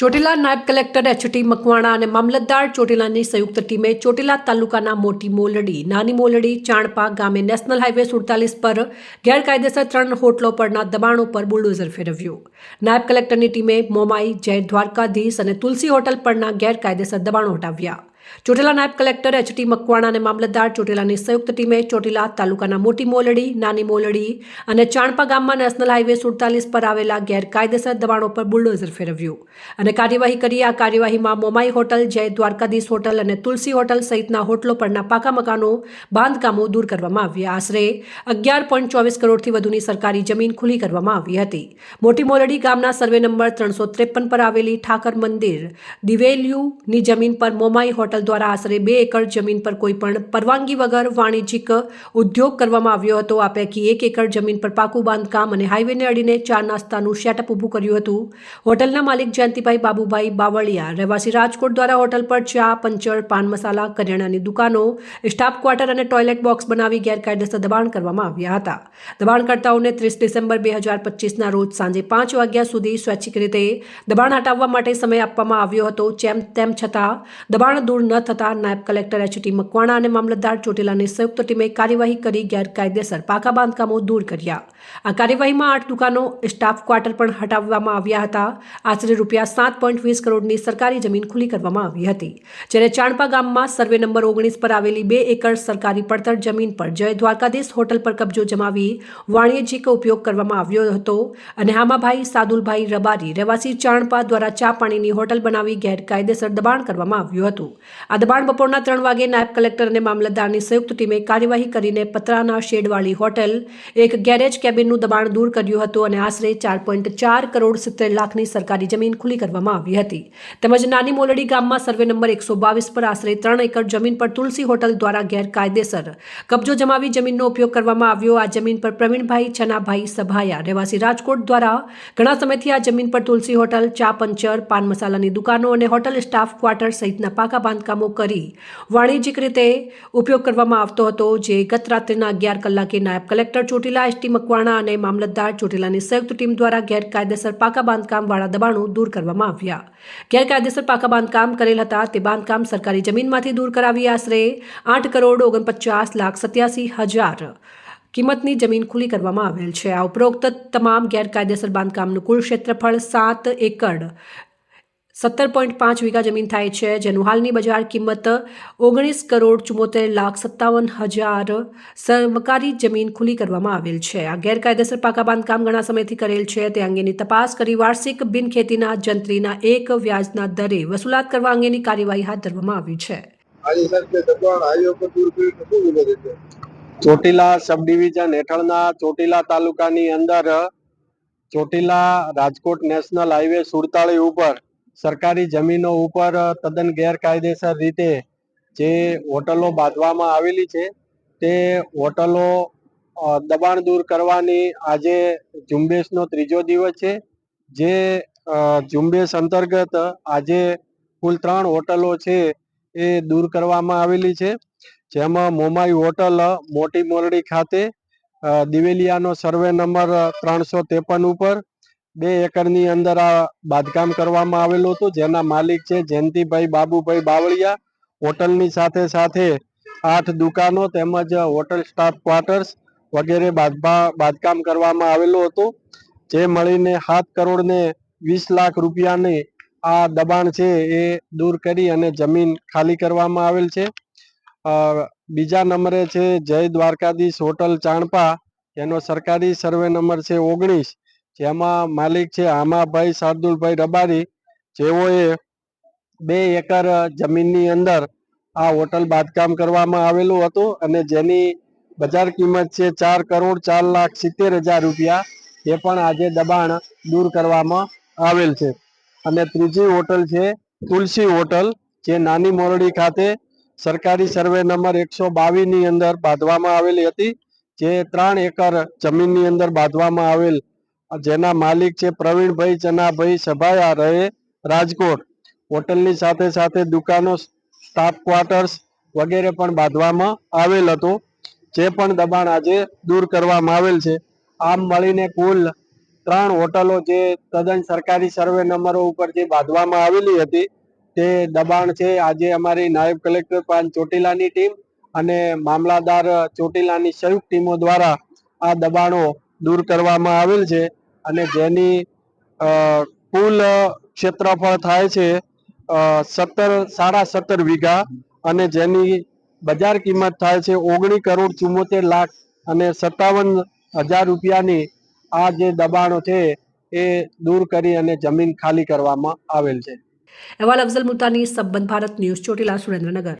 ચોટીલા નાયબ collector HT Makwana અને મામલતદાર ચોટીલાની સંયુક્ત ટીમે ચોટીલા તાલુકાના મોટી મોલડી, નાની મોલડી, ચાણપા ગામે નેશનલ હાઈવે સુડતાલીસ પર ગેરકાયદેસર ત્રણ હોટલો પરના દબાણો પર બુલડોઝર ફેરવ્યું. નાયબ કલેક્ટરની ટીમે મોમાઈ, જય દ્વારકાધીશ અને તુલસી હોટલ પરના ગેરકાયદેસર દબાણો હટાવ્યા. ચોટીલા નાયબ કલેક્ટર એચટી મકવાણા અને મામલતદાર ચોટીલાની સંયુક્ત ટીમે ચોટીલા તાલુકાના મોટી મોલડી, નાની મોલડી અને ચાણપા ગામમાં નેશનલ હાઈવે સુડતાલીસ પર આવેલા ગેરકાયદેસર દબાણો પર બુલડોઝર ફેરવ્યું. અને કાર્યવાહી કરી આ કાર્યવાહીમાં મોમાઈ હોટલ જય દ્વારકાધીશ હોટલ અને તુલસી હોટલ સહિતના હોટલો પરના પાકા મકાનો, બાંધકામો દૂર કરવામાં આવ્યા. આશરે અગિયાર પોઈન્ટ ચોવીસ કરોડથી વધુની સરકારી જમીન ખુલ્લી કરવામાં આવી હતી. મોટી મોલડી ગામના સર્વે નંબર ત્રણસો ત્રેપન પર આવેલી ઠાકર મંદિર દિવેલિયુની જમીન પર મોમાઈ હોટલ દ્વારા આશરે બે એકર જમીન પર કોઈપણ પરવાનગી વગર વાણિજ્યિક ઉદ્યોગ કરવામાં આવ્યો હતો. આ પૈકી એક એકર જમીન પર પાકું બાંધકામ અને હાઈવેને અડીને ચા નાસ્તાનું શેટઅપ ઊભું કર્યું હતું. હોટલના માલિક જયંતિભાઈ બાબુભાઈ બાવળિયા, રહેવાસી રાજકોટ દ્વારા હોટલ પર ચા, પંચર, પાન મસાલા, કરિયાણાની દુકાનો, સ્ટાફ ક્વાર્ટર અને ટોયલેટ બોક્સ બનાવી ગેરકાયદેસર દબાણ કરવામાં આવ્યા હતા. દબાણકર્તાઓને ત્રીસ ડિસેમ્બર બે હજાર પચીસના રોજ સાંજે પાંચ વાગ્યા સુધી સ્વૈચ્છિક રીતે દબાણ હટાવવા માટે સમય આપવામાં આવ્યો હતો. જેમ તેમ છતાં, દબાણ દૂર ન થતાં નાયબ કલેક્ટર એચટી મકવાણા અને મામલતદાર ચોટીલાની સંયુક્ત ટીમે કાર્યવાહી કરી ગેરકાયદેસર પાકા બાંધકામો દૂર કર્યા. આ કાર્યવાહીમાં આઠ દુકાનો, સ્ટાફ ક્વાર્ટર પણ હટાવવામાં આવ્યા હતા. આશરે રૂપિયા સાત પોઈન્ટ વીસ કરોડની સરકારી જમીન ખુલ્લી કરવામાં આવી હતી. જ્યારે ચાણપા ગામમાં સર્વે નંબર ઓગણીસ પર આવેલી બે એકર સરકારી પડતર જમીન પર જય દ્વારકાધીશ હોટલ પર કબજો જમાવી વાણિજ્યિક ઉપયોગ કરવામાં આવ્યો હતો અને હામાભાઈ, સાદુલભાઈ રબારી, રહેવાસી ચાણપા દ્વારા ચા પાણીની હોટલ બનાવી ગેરકાયદેસર દબાણ કરવામાં આવ્યું હતું. આ દબાણ બપોરના ત્રણ વાગે નાયબ કલેક્ટર અને મામલતદારની સંયુક્ત ટીમે કાર્યવાહી કરીને પતરાના શેડવાળી હોટેલ, એક ગેરેજ કેબિનનું દબાણ દૂર કર્યું હતું અને આશરે ચાર પોઈન્ટ ચાર કરોડ સિત્તેર લાખની સરકારી જમીન ખુલ્લી કરવામાં આવી હતી. તેમજ નાની મોલડી ગામમાં સર્વે નંબર એકસો બાવીસ પર આશરે ત્રણ એકર જમીન પર તુલસી હોટલ દ્વારા ગેરકાયદેસર કબજો જમાવી જમીનનો ઉપયોગ કરવામાં આવ્યો. આ જમીન પર પ્રવીણભાઈ છનાભાઈ સભાયા, રહેવાસી રાજકોટ દ્વારા ઘણા સમયથી આ જમીન પર તુલસી હોટલ, ચા પંચર, પાન મસાલાની દુકાનો અને હોટલ સ્ટાફ ક્વાર્ટર સહિતના પાકા બાંધકામો કરી વાણિજ્યિક રીતે ઉપયોગ કરવામાં આવતો હતો, જે ગત રાત્રિના અગિયાર કલાકે નાયબ કલેક્ટર ચોટીલા, એસટી મકવાણા અને મામલતદાર ચોટીલાની સંયુક્ત ટીમ દ્વારા ગેરકાયદેસર પાકા બાંધકામવાળા દબાણો દૂર કરવામાં આવ્યા. ગેરકાયદેસર પાકા બાંધકામ કરેલ હતા, તે બાંધકામ સરકારી જમીનમાંથી દૂર કરાવી આશરે આઠ કરોડ ઓગણપચાસ લાખ સત્યાસી હજાર કિંમતની જમીન ખુલ્લી કરવામાં આવેલ છે. આ ઉપરોક્ત તમામ ગેરકાયદેસર બાંધકામનું કુલ ક્ષેત્રફળ સાત એકડ સત્તર પોઈન્ટ પાંચ વીઘા જમીન થાય છે જેનું હાલની બજાર કિંમત ઓગણીસ કરોડ ચુમ્મોતેર લાખ સત્તાવન હજાર સરકારી જમીન ખુલ્લી કરવામાં આવેલ છે. આ ગેરકાયદેસર પાકા બાંધકામ ઘણા સમયથી કરેલ છે. તે અંગેની તપાસ કરી વાર્ષિક બિનખેતીના જંત્રીના એક વ્યાજના દરે વસૂલાત કરવા અંગેની કાર્યવાહી હાથ ધરવામાં આવી છે. ચોટીલા સબ ડિવિઝન હેઠળના ચોટીલા તાલુકાની અંદર ચોટીલા રાજકોટ નેશનલ હાઈવે સુડતાળી ઉપર સરકારી જમીનો ઉપર તદ્દન ગેરકાયદેસર રીતે જે હોટલો બાંધવામાં આવેલી છે, તે હોટલો દબાણ દૂર કરવાની આજે ઝુંબેશનો ત્રીજો દિવસ છે, જે ઝુંબેશ અંતર્ગત આજે કુલ ત્રણ હોટલો છે એ દૂર કરવામાં આવેલી છે. જેમાં મોમાઈ હોટલ, મોટી મોરડી ખાતે દિવેલિયાનો સર્વે નંબર ત્રણસો ત્રેપન ઉપર બે એકરની અંદર આ બાંધકામ કરવામાં આવેલું હતું. જેના માલિક છે જયંતિભાઈ બાબુભાઈ બાવળિયા. હોટલની સાથે સાથે આઠ દુકાનો તેમજ હોટલ સ્ટાફ ક્વાર્ટર્સ વગેરે બાંધકામ કરવામાં આવેલું હતું. જે મળીને સાત કરોડ ને વીસ લાખ રૂપિયાની આ દબાણ છે એ દૂર કરી અને જમીન ખાલી કરવામાં આવેલ છે. બીજા નંબરે છે જય દ્વારકાધીશ હોટલ ચાણપા. એનો સરકારી સર્વે નંબર છે ઓગણીસ. જેમાં માલિક છે આમાભાઈ શાર્દુલભાઈ રબારી, જેઓએ બે એકર જમીનની અંદર આ હોટલ બાંધકામ કરવામાં આવેલું હતું અને જેની બજાર કિંમત છે ચાર કરોડ ચાર લાખ સિત્તેર હજાર રૂપિયા. એ પણ આજે દબાણ દૂર કરવામાં આવેલ છે. અને ત્રીજી હોટલ છે તુલસી હોટલ, જે નાની મોરડી ખાતે સરકારી સર્વે નંબર એકસો બાવીસની અંદર બાંધવામાં આવેલી હતી, જે ત્રણ એકર જમીનની અંદર બાંધવામાં આવેલ જેના માલિક છે પ્રવીણભાઈ ચનાભાઈ સભાયા રહે રાજકોટ. હોટલની સાથે સાથે દુકાનો સ્ટાફ ક્વાર્ટર્સ વગેરે પણ બાંધવામાં આવેલ હતું. જે પણ દબાણ આજે દૂર કરવામાં આવેલ છે. આમ મળીને કુલ ત્રણ હોટલો જે તદ્દન સરકારી સર્વે નંબરો ઉપર જે બાંધવામાં આવેલી હતી, તે દબાણ છે આજે અમારી નાયબ કલેક્ટર પાન ચોટીલાની ટીમ અને મામલાદાર ચોટીલાની સંયુક્ત ટીમો દ્વારા આ દબાણો દૂર કરવામાં આવેલ છે. અને જેની કુલ ક્ષેત્રફળ થાય છે સત્તર, સાડા સત્તર વીઘા અને જેની બજાર કિંમત થાય છે ઓગણીસ કરોડ ચુમ્મોતેર લાખ અને સત્તાવન હજાર રૂપિયાની આ જે દબાણો છે એ દૂર કરી અને જમીન ખાલી કરવામાં આવેલ છે. અહેવાલ અફઝલ મુતાની સંબંધ ભારત ન્યૂઝ ચોટીલા સુરેન્દ્રનગર.